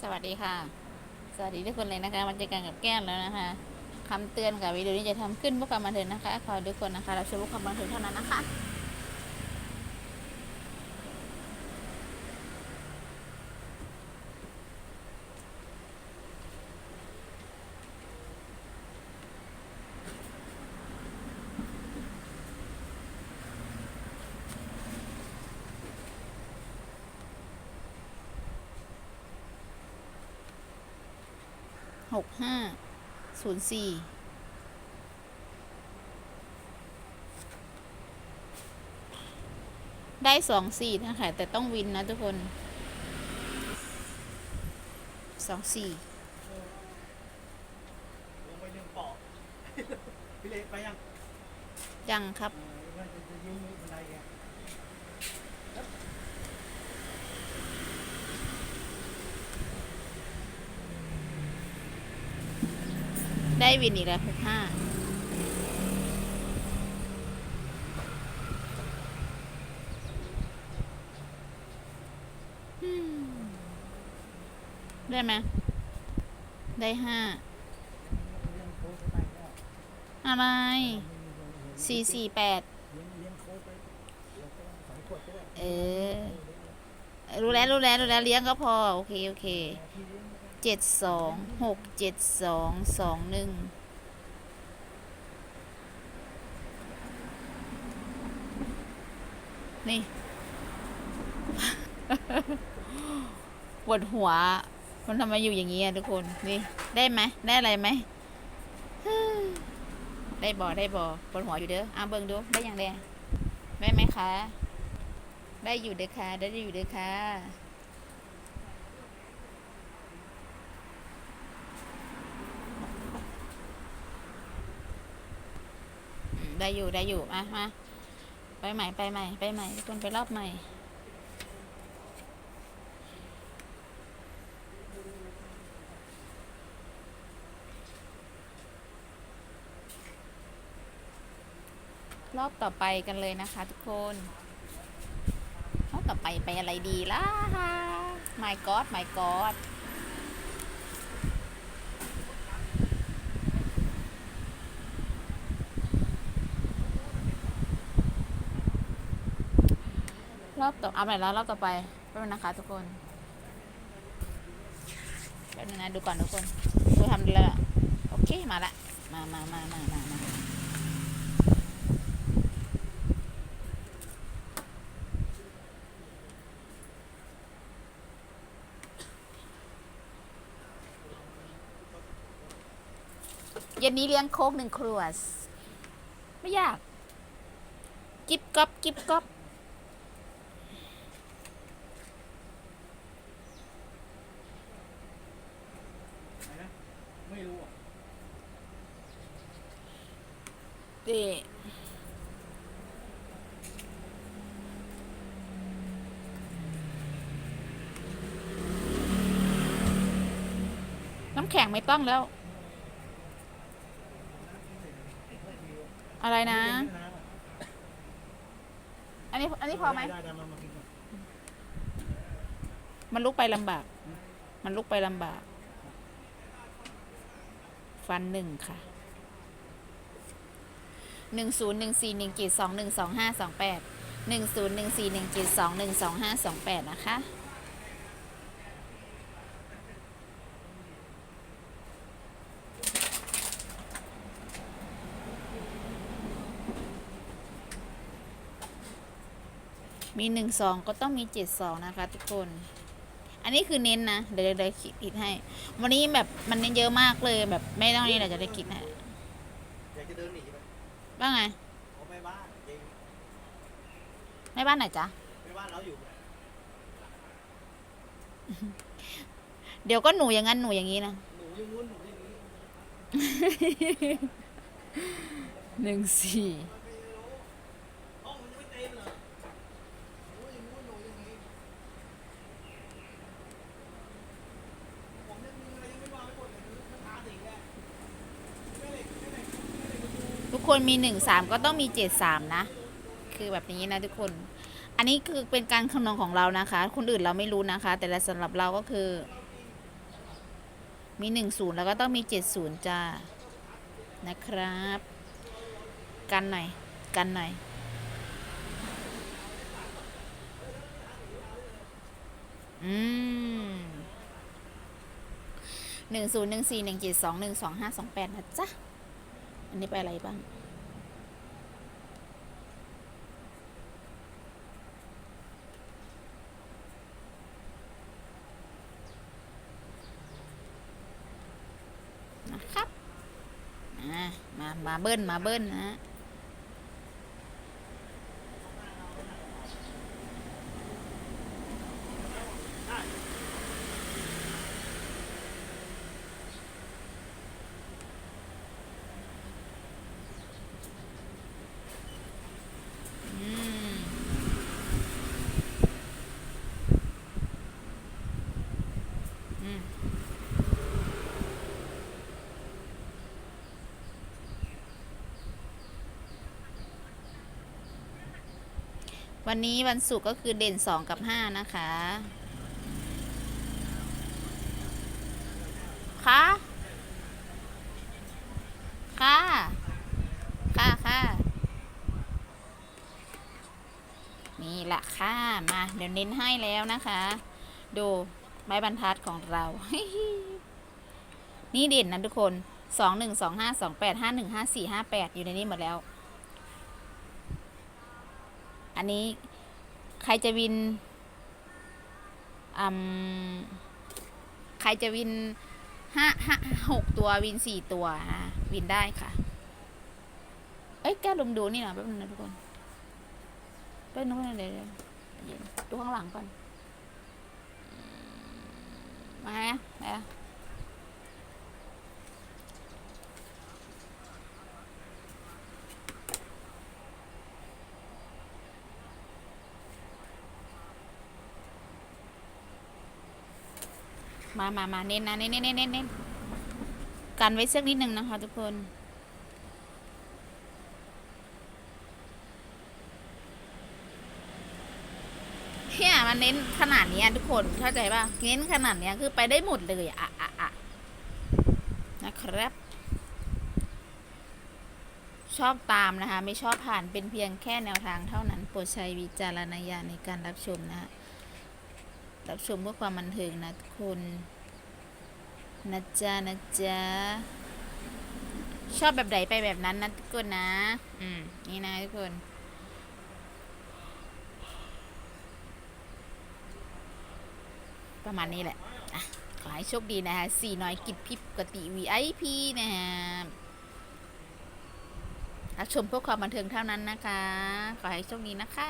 สวัสดีค่ะ สวัสดีทุกคนเลยนะคะมาเจะกันกับแก้มแล้วนะคะคำเตือนกับวิดีโอนี้จะทำขึ้นเพื่อความบันเทิงนะคะขอทุกคนนะคะรับชมเพื่อความบันเทิงเท่านั้นนะคะ หกห้าศูนย์สี่ได้สองสี่นะคะ แต่ต้องวินนะทุกคนสองสี่ลงไปหนึ่งปอกพี่เล็กไปยัง ยังครับ เออว่าจะจะยืมบันไดแก ได้วินอีกแล้วหกห้าได้ไหมได้ห้าเลี้ยงโค้ชไปแล้วอะไรสี่สี่แปดเลี้ยงเลี้ยงโค้ชไปแล้วก็สองขวดก็ได้เออ รู้แล้วรู้แล้วรู้แล้วเลี้ยงก็พอ โอเค โอเคพี่ เจ็ดสองหกเจ็ดสองสองหนึ่งนี่ ปวดหัว มันทำไมอยู่อย่างนี้อะทุกคน นี่ ได้ไหม ได้อะไรไหม ได้บอได้บอปวดหัวอยู่เด้ออะเบิ่งดู ได้ยังแดงได้ไหมคะ ได้อยู่เด้อค่ะ ได้อยู่เด้อค่ะ ได้อยู่ได้อยู่มามาไปใหม่ไปใหม่ไปใหม่ทุกคนไปรอบใหม่รอบต่อไปกันเลยนะคะทุกคนรอบต่อไปไปอะไรดีล่ะ my god my god รอบต่อเอาใหม่แล้วรอบต่อไปแป๊บนึงนะคะ ทุกคนแป๊บนึงนะดูก่อนทุกคนดูทำดีแล้วโอเคมาละมามามามามามาเย็นนี้เลี้ยงโค้กหนึ่งครัวสไม่ยาก กิบก๊อบกิบก๊อบ ไหนนะไม่รู้อะ นี่น้ำแข็งไม่ต้องแล้ว อะไรนะ อันนี้ อันนี้พอไหม มันลุกไปลำบาก มันลุกไปลำบาก ฟันหนึ่งค่ะ หนึ่งศูนย์หนึ่งสี่หนึ่งกีดสองหนึ่งสองห้าสองแปดหนึ่งศูนย์หนึ่งสี่หนึ่งกีดสองหนึ่งสองห้าสองแปดนะคะ มีหนึ่งสองก็ต้องมีเจ็ดสองนะคะทุกคนอันนี้คือเน้นนะ เดี๋ยวเดี๋ยวคิดให้ วันนี้แบบมันเน้นเยอะมากเลยแบบไม่ต้องนี่เราจะได้คิดให้อยากจะเดินหนี ว่าไงเขาไม่บ้านเองแม่บ้านไหนจ๊ะไม่บ้านเราอยู่เดี๋ยวก็หนูอย่างนั้นหนูอย่างนี้นะหนูอยังงู้นหนูอยังนี้ หนึ่งสี่ ห้องมันยังไม่เต็มเหรอหนูอยังงู้นหนูอยังนี้ผมยังมีอะไรยังไม่วางไม่หมดเลยมันทาสีแหละไม่เหล็กไม่เหล็กไม่เหล็กประตู ทุก คนมีหนึ่งสามก็ต้องมีเจ็ดสามนะ คือแบบนี้นะทุกคน อันนี้คือเป็นการคำนวณของเรานะคะ คนอื่นเราไม่รู้นะคะ แต่สำหรับเราก็คือ มีหนึ่งศูนย์แล้วก็ต้องมีเจ็ดศูนย์จ้านะครับ กันหน่อย กันหน่อยอืมหนึ่งศูนย์หนึ่งสี่หนึ่งเจ็ดสองหนึ่งสองห้าสองแปดนะจ๊ะ อันนี้ไปอะไรบ้าง นะครับอ่า มาเบิ้ลมาเบิ้ลนะ อืม อืม วันนี้วันศุกร์ก็คือเด่นสองกับห้านะคะค่ะค่ะค่ะค่ะนี่แหละค่ะ มาเดี๋ยวเน้นให้แล้วนะคะ ดูไม้บรรทัดของเรา นี่เด่นนะทุกคนสองหนึ่งสองห้าสองแปดห้าหนึ่งห้าสี่ห้าแปดอยู่ในนี้หมดแล้ว อันนี้ใครจะวินอใครจะวินห้าห้าหกตัววินสี่ตัวอะวินได้ค่ะ เอ้ยแก้วดมดูนี่หน่อยแป๊บนึงนะทุกคนแป๊บนึงนะเดี๋ยวเดี๋ยวดูข้างหลังก่อนอืมมาไหม มามามาเน้นนะเน้นเน้นเน้นเน้นกันไว้สักนิดนึงนะคะทุกคนเนี่ยมันเน้นขนาดนี้ทุกคนเข้าใจป่ะเน้นขนาดนี้คือไปได้หมดเลยอะอะอะนะครับ ชอบตามนะคะ ไม่ชอบผ่านเป็นเพียงแค่แนวทางเท่านั้นโปรดใช้วิจารณญาณในการรับชมนะฮะ รับชมเพื่อความบันเทิงนะทุกคนนะจ๊ะนะจ๊ะชอบแบบไหนไปแบบนั้นนะทุกคนนะ อืม นี่นะทุกคนประมาณนี้แหละอะขอให้โชคดีนะฮะสี่น้อยกิจพิบกติ VIP นะฮะรับชมเพื่อความบันเทิงเท่านั้นนะคะ ขอให้โชคดีนะคะ